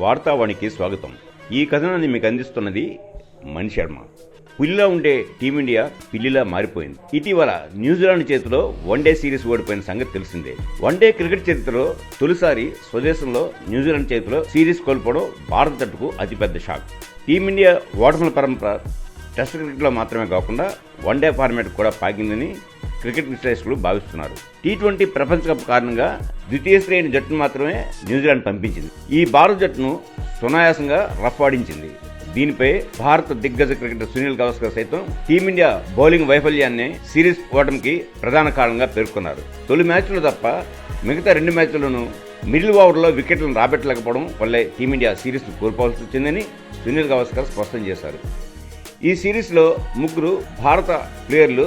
వార్తావాణికి స్వాగతం. ఈ కథనాన్ని మీకు అందిస్తున్నది మణి శర్మ. పులిలా ఉండే టీమిండియా పిల్లిలా మారిపోయింది. ఇటీవల న్యూజిలాండ్ చేతిలో వన్డే సిరీస్ ఓడిపోయిన సంగతి తెలిసిందే. వన్డే క్రికెట్ చరిత్రలో తొలిసారి స్వదేశంలో న్యూజిలాండ్ చేతిలో సిరీస్ కోల్పోవడం భారత జట్టుకు అతిపెద్ద షాక్. టీమిండియా ఓటముల పరంపర టెస్ట్ క్రికెట్లో మాత్రమే కాకుండా వన్డే ఫార్మాట్ కూడా పాకిందని క్రికెట్ విశ్లేషకులు భావిస్తున్నారు. టీ ట్వంటీ ప్రపంచ కప్ కారణంగా ద్వితీయ శ్రేణి జట్టును మాత్రమే న్యూజిలాండ్ పంపించింది. ఈ భారత జట్టును సునాయాసంగా రఫాడించింది దీనిపై భారత దిగ్గజ క్రికెటర్ సునీల్ గవాస్కర్ సైతం టీమిండియా బౌలింగ్ వైఫల్యాన్ని సిరీస్ ఓటమికి ప్రధాన కారణంగా పేర్కొన్నారు. తొలి మ్యాచ్లో తప్ప మిగతా రెండు మ్యాచ్లను మిడిల్ ఓవర్లో వికెట్లను రాబెట్టలేకపోవడం వల్లే టీమిండియా సిరీస్ను కోల్పోవాల్సి వచ్చిందని సునీల్ గవాస్కర్ స్పష్టం చేశారు. ఈ సిరీస్లో ముగ్గురు భారత ప్లేయర్లు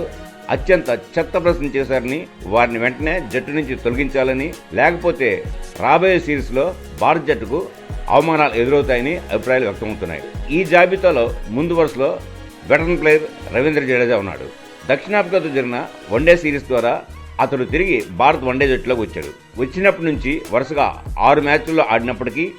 అత్యంత చెత్త ప్రశ్న చేశారని వారిని వెంటనే జట్టు నుంచి తొలగించాలని లేకపోతే రాబోయే సిరీస్లో భారత జట్టుకు అవమానాలు ఎదురవుతాయని అభిప్రాయాలు వ్యక్తమవుతున్నాయి. ఈ జాబితాలో ముందు వరుసలో వెటరన్ ప్లేయర్ రవీంద్ర జడేజా ఉన్నాడు. దక్షిణాఫ్రికాతో జరిగిన వన్డే సిరీస్ ద్వారా అతడు తిరిగి భారత్ వన్డే జట్టులోకి వచ్చాడు. వచ్చినప్పటి నుంచి వరుసగా ఆరు మ్యాచ్ల్లో ఆడినప్పటికీ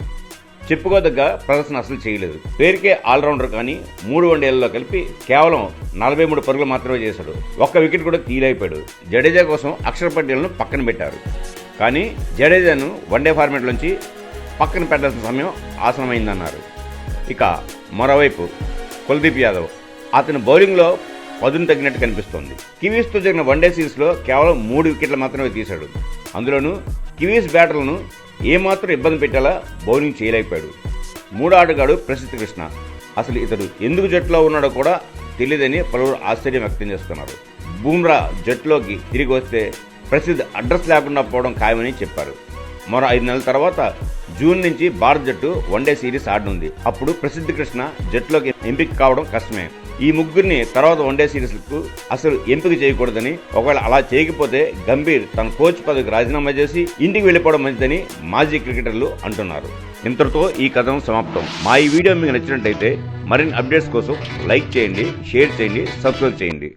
చెప్పుకోదగ్గ ప్రదర్శన అసలు చేయలేదు. పేరుకే ఆల్రౌండర్ కానీ మూడు వన్డేలలో కలిపి కేవలం నలభై మూడు పరుగులు మాత్రమే చేశాడు. ఒక్క వికెట్ కూడా తీలైపోయాడు జడేజా కోసం అక్షర పటేల్ను పక్కన పెట్టారు. కానీ జడేజాను వన్డే ఫార్మాట్లోంచి పక్కన పెట్టాల్సిన సమయం ఆసనమైందన్నారు. ఇక మరోవైపు కుల్దీప్ యాదవ్. అతని బౌలింగ్లో పదును తగ్గినట్టు కనిపిస్తోంది. కివీస్తో జరిగిన వన్డే సిరీస్లో కేవలం మూడు వికెట్లు మాత్రమే తీశాడు. అందులోనూ కివీస్ బ్యాటర్లను ఏమాత్రం ఇబ్బంది పెట్టేలా బౌలింగ్ చేయలేకపోయాడు. మూడో ఆటగాడు ప్రసిద్ధ కృష్ణ. అసలు ఇతడు ఎందుకు జట్టులో ఉన్నాడో కూడా తెలియదని పలువురు ఆశ్చర్యం వ్యక్తం చేస్తున్నారు. బూమ్రా జట్టులోకి తిరిగి వస్తే ప్రసిద్ధ అడ్రస్ లేకుండా పోవడం ఖాయమని చెప్పారు. మరో ఐదు నెలల తర్వాత జూన్ నుంచి భారత జట్టు వన్డే సిరీస్ ఆడనుంది. అప్పుడు ప్రసిద్ధ కృష్ణ జట్టులోకి ఎంపిక కావడం కష్టమే. ఈ ముగ్గురిని తర్వాత వన్డే సిరీస్లకు అసలు ఎంపిక చేయకూడదని ఒకవేళ అలా చేయకపోతే గంభీర్ తన కోచ్ పదవికి రాజీనామా చేసి ఇంటికి వెళ్ళిపోవడం మంచిదని మాజీ క్రికెటర్లు అంటున్నారు. ఇంతటితో ఈ కథనం సమాప్తం. మా ఈ వీడియో మీకు నచ్చినట్టయితే మరిన్ని అప్డేట్స్ కోసం లైక్ చేయండి షేర్ చేయండి సబ్స్క్రైబ్ చేయండి.